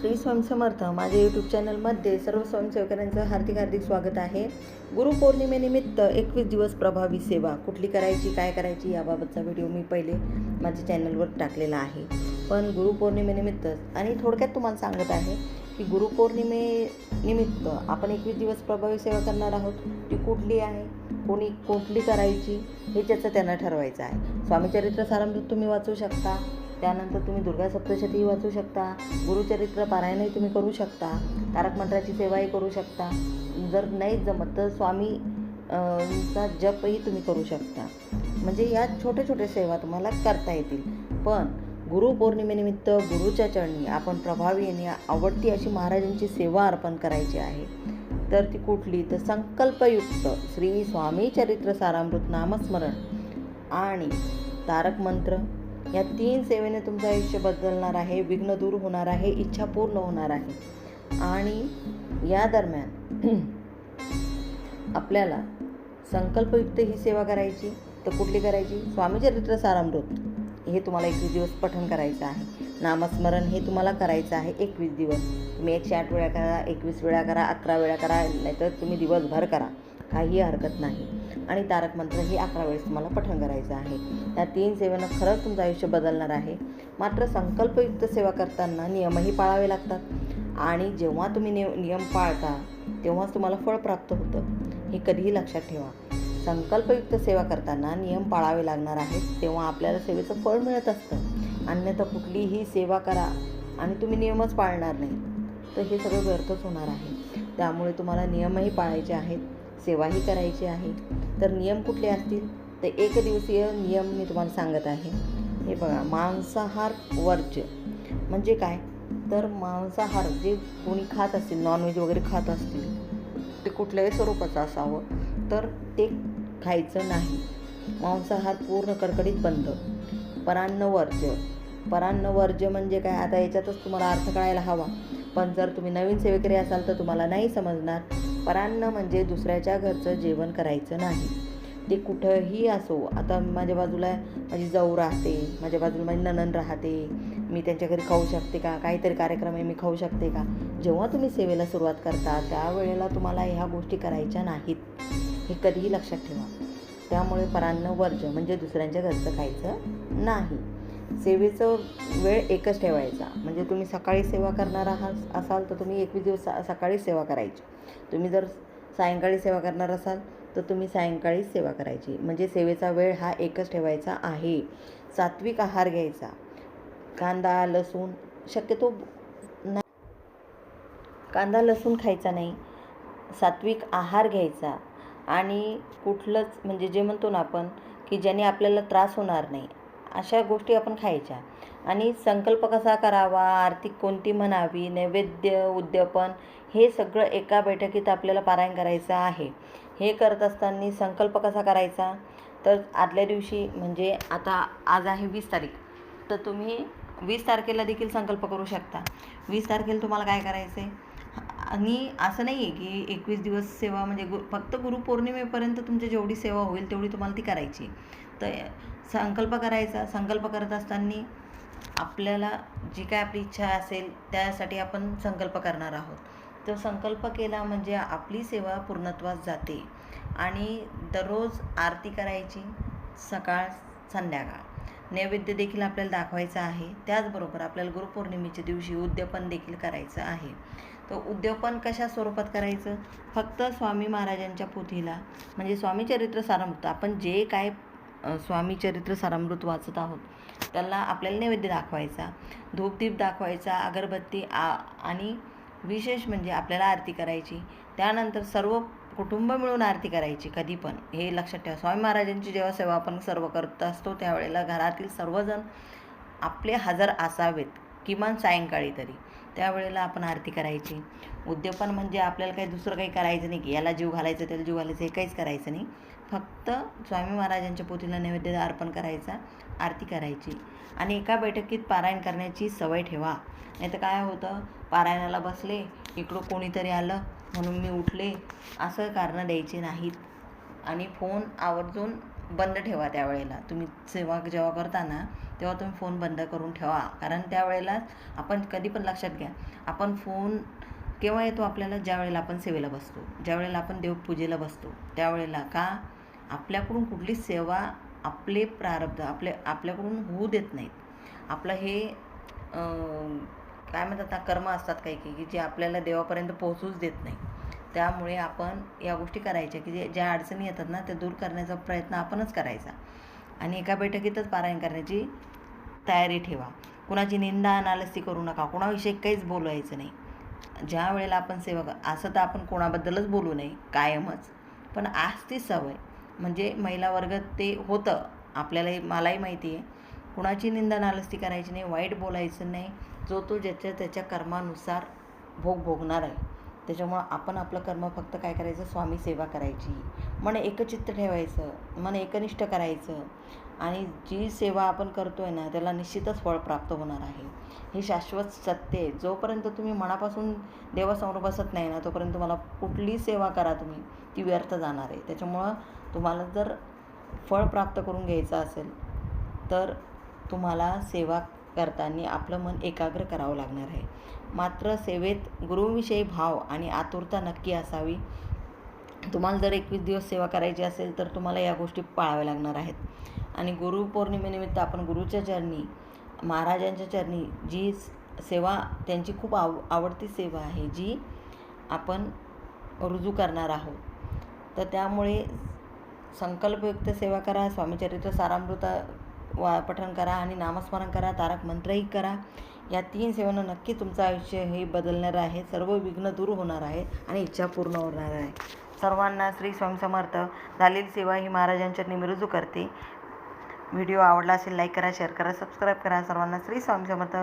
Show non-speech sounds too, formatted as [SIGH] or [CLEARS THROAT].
श्री स्वयंसमर्थ माझ्या यूट्यूब चॅनलमध्ये सर्व स्वयंसेवकांचं हार्दिक हार्दिक स्वागत आहे. गुरुपौर्णिमेनिमित्त एकवीस दिवस प्रभावी सेवा. कुठली करायची काय करायची याबाबतचा व्हिडिओ मी पहिले माझ्या चॅनलवर टाकलेला आहे. पण गुरुपौर्णिमेनिमित्त आणि थोडक्यात तुम्हाला सांगत आहे की गुरुपौर्णिमेनिमित्त आपण एकवीस दिवस प्रभावी सेवा करणार आहोत. ती कुठली आहे? कोणी कुठली करायची? हे त्याचं त्यांना ठरवायचं आहे. स्वामीचरित्र सारामृत तुम्ही वाचू शकता. त्यानंतर तुम्ही दुर्गा सप्तशतीही वाचू शकता गुरुचरित्र पारायणही तुम्ही करू शकता तारक मंत्राची सेवाही करू शकता. जर नाही जमत तर स्वामी चा जपही तुम्ही करू शकता. म्हणजे या छोट्या छोट्या सेवा तुम्हाला करता येतील. पण गुरुपौर्णिमेनिमित्त गुरुच्या चरणी आपण प्रभावी आणि आवडती अशी महाराजांची सेवा अर्पण करायची आहे. तर ती कुठली? तर संकल्पयुक्त श्री स्वामी चरित्र सारामृत नामस्मरण आणि तारक मंत्र. या तीन सेवेने तुमचं आयुष्य बदलणार आहे विघ्न दूर होणार आहे इच्छा पूर्ण होणार आहे. आणि या दरम्यान [CLEARS THROAT] आपल्याला संकल्पयुक्त ही सेवा करायची तर कुठली करायची? स्वामीचरित्र सारामृत. हे तुम्हाला एकवीस दिवस पठण करायचं आहे. नामस्मरण हे तुम्हाला करायचं आहे एकवीस दिवस. तुम्ही एकशे आठ वेळा करा एकवीस वेळा करा अकरा वेळा करा नाहीतर तुम्ही दिवसभर करा. काही हरकत नाही. आणि तारक मंत्र हे अकरा वेळेस तुम्हाला पठण करायचं आहे. त्या तीन सेवेनं खरंच तुमचं आयुष्य बदलणार आहे. मात्र संकल्पयुक्त सेवा करताना नियमही पाळावे लागतात. आणि जेव्हा तुम्ही निय नियम पाळता तेव्हाच तुम्हाला फळ प्राप्त होतं. हे कधीही लक्षात ठेवा. संकल्पयुक्त सेवा करताना नियम पाळावे लागणार आहेत तेव्हा आपल्याला सेवेचं फळ मिळत असतं. अन्यथा कुठलीही सेवा करा आणि तुम्ही नियमच पाळणार नाही. तर हे सगळं व्यर्थच होणार आहे. त्यामुळे तुम्हाला नियमही पाळायचे आहेत. सेवाही करायची आहे. तर नियम कुठले असतील? तर एक दिवसीय नियम मी तुम्हाला सांगत आहे. हे बघा मांसाहार वर्ज्य. म्हणजे काय? तर मांसाहार जे कोणी खात असतील नॉनव्हेज वगैरे खात असतील ते कुठल्याही स्वरूपाचं असावं तर ते खायचं नाही. मांसाहार पूर्ण कडकडीत बंद. परान्न वर्ज्य. परान्न वर्ज्य म्हणजे काय? आता याच्यातच तुम्हाला अर्थ कळायला हवा. पण जर तुम्ही नवीन सेवेकरी असाल तर तुम्हाला नाही समजणार. परान्न म्हणजे दुसऱ्याच्या घरचं जेवण करायचं नाही. ते कुठंही असो आता माझ्या बाजूला माझी जाऊ राहते माझ्या बाजूला माझी ननन राहते मी त्यांच्या घरी खाऊ शकते का? काहीतरी कार्यक्रम आहे मी खाऊ शकते का? जेव्हा तुम्ही सेवेला सुरुवात करता त्यावेळेला तुम्हाला ह्या गोष्टी करायच्या नाहीत. हे कधीही लक्षात ठेवा. त्यामुळे परान्न वर्ज म्हणजे दुसऱ्यांच्या घरचं खायचं नाही. सेवेचं वेळ एकच ठेवायचा. म्हणजे तुम्ही सकाळी सेवा करणार आहात असाल तर तुम्ही एकवीस दिवस सकाळी सेवा करायची. तुम्ही जर सायंकाळी सेवा करणार असाल तर तुम्ही सायंकाळी सेवा करायची. म्हणजे सेवेचा वेळ हा एकच ठेवायचा आहे. सात्विक आहार घ्यायचा. कांदा लसूण शक्यतो ना कांदा लसूण खायचा नाही. सात्विक आहार घ्यायचा. आणि कुठलंच म्हणजे जे म्हणतो ना आपण की ज्याने आपल्याला त्रास होणार नाही. अशा गोष्टी आपण खायच्या. आणि संकल्प कसा करावा आर्थिक कोणती म्हणावी नैवेद्य उद्यापन हे सगळं एका बैठकीत आपल्याला पारायण करायचं आहे. हे करत असताना संकल्प कसा करायचा? तर आदल्या दिवशी म्हणजे आता आज आहे वीस तारीख तर तुम्ही वीस तारखेला देखील संकल्प करू शकता. वीस तारखेला तुम्हाला काय करायचं आहे आणि असं नाही आहे की एकवीस दिवस सेवा म्हणजे गु फक्त गुरुपौर्णिमेपर्यंत तुमची जेवढी सेवा होईल तेवढी तुम्हाला ती करायची तर संकल्प करायचा संकल्प करत असताना आपल्याला जी काय आपली इच्छा असेल त्यासाठी आपण संकल्प करणार आहोत. तो संकल्प केला म्हणजे आपली सेवा पूर्णत्वास जाते आणि दररोज आरती करायची सकाळ संध्याकाळ. नैवेद्य देखील आपल्याला दाखवायचं आहे. त्याचबरोबर आपल्याला गुरुपौर्णिमेच्या दिवशी उद्यापन देखील करायचं आहे. तर उद्यापन कशा स्वरूपात करायचं? फक्त स्वामी महाराजांच्या पोथीला म्हणजे स्वामी चरित्र सारामृत. आपण जे काय स्वामी चरित्र सारामृत वाचत आहोत. त्याला आपल्याला नैवेद्य दाखवायचा धूपदीप दाखवायचा अगरबत्ती आ आणि विशेष म्हणजे आपल्याला आरती करायची. त्यानंतर सर्व कुटुंब मिळून आरती करायची कधी पण. हे लक्षात ठेवा. स्वामी महाराजांची जेव्हा सेवा आपण सर्व करत असतो त्यावेळेला घरातील सर्वजण आपले हजर असावेत किमान सायंकाळी तरी. त्यावेळेला आपण आरती करायची. उद्यापन म्हणजे आपल्याला काही दुसरं काही करायचं नाही की याला जीव घालायचं त्याला जीव घालायचं हे काहीच करायचं नाही. फक्त स्वामी महाराजांच्या पोथीला नैवेद्य अर्पण करायचा आरती करायची. आणि एका बैठकीत पारायण करण्याची सवय ठेवा. नाही तर काय होतं? पारायणाला बसले इकडं कोणीतरी आलं म्हणून मी उठले. असं कारणं द्यायची नाहीत. आणि फोन आवर्जून बंद ठेवा त्यावेळेला. तुम्ही सेवा जेव्हा करता ना तेव्हा तुम्ही फोन बंद करून ठेवा. कारण त्यावेळेला आपण कधी पण लक्षात घ्या आपण फोन केव्हा येतो आपल्याला? ज्या वेळेला आपण सेवेला बसतो. ज्या वेळेला आपण देवपूजेला बसतो. त्यावेळेला का? आपल्याकडून कुठली सेवा आपले प्रारब्ध आपले आपल्याकडून होऊ देत नाहीत. आपलं हे काय म्हणतात ना कर्म असतात काही काही की जे आपल्याला देवापर्यंत पोहोचूच देत नाही. त्यामुळे आपण या गोष्टी करायच्या की जे ज्या अडचणी येतात ना त्या दूर करण्याचा प्रयत्न आपणच करायचा. आणि एका बैठकीतच पारायण करण्याची तयारी ठेवा. कुणाची निंदा नालस्ती करू नका. कुणाविषयी काहीच बोलायचं नाही. ज्या वेळेला आपण सेवा असं तर आपण कोणाबद्दलच बोलू नये. कायमच. पण आज ती सवय. म्हणजे महिला वर्ग ते होतं. आपल्यालाही मलाही माहिती आहे कुणाची निंदा नालस्ती करायची नाही वाईट बोलायचं नाही. जो तो ज्याच्या त्याच्या कर्मानुसार भोग भोगणार आहे. त्याच्यामुळं आपण आपलं कर्म फक्त काय करायचं? स्वामी सेवा करायची. मन एकचित्त ठेवायचं. मन एकनिष्ठ करायचं. आणि जी सेवा आपण करतो आहे ना त्याला निश्चितच फळ प्राप्त होणार आहे. हे शाश्वत सत्य आहे. जोपर्यंत तुम्ही मनापासून देवासमोर बसत नाही ना तोपर्यंत तुम्हाला कुठली सेवा करा तुम्ही ती व्यर्थ जाणार आहे. त्याच्यामुळं तुम्हाला जर फळ प्राप्त करून घ्यायचं असेल तर तुम्हाला सेवा करताना आपलं मन एकाग्र करावं लागणार आहे. मात्र सेवेत गुरुविषयी भाव आणि आतुरता नक्की असावी. तुम्हाला जर एकवीस दिवस सेवा करायची असेल तर तुम्हाला या गोष्टी पाळाव्या लागणार आहेत. आणि गुरुपौर्णिमेनिमित्त आपण गुरुच्या चरणी महाराजांच्या चरणी जी स- सेवा त्यांची खूप आव आवडती सेवा आहे जी आपण रुजू करणार आहोत. तर त्यामुळे संकल्पयुक्त सेवा करा स्वामीचरित्र सारामृत वा पठन करा आणि नामस्मरण करा तारक मंत्रही करा. या तीन सेवांना नक्की तुमचं आयुष्य हे बदलणार आहे. सर्व विघ्न दूर होणार आहे आणि इच्छा पूर्ण होणार आहे. सर्वांना श्री स्वामी समर्थ. झालेली सेवा ही महाराजांच्या निमिरुजू करते. व्हिडिओ आवडला असेल लाईक करा शेअर करा सबस्क्राईब करा. सर्वांना श्री स्वामी समर्थ.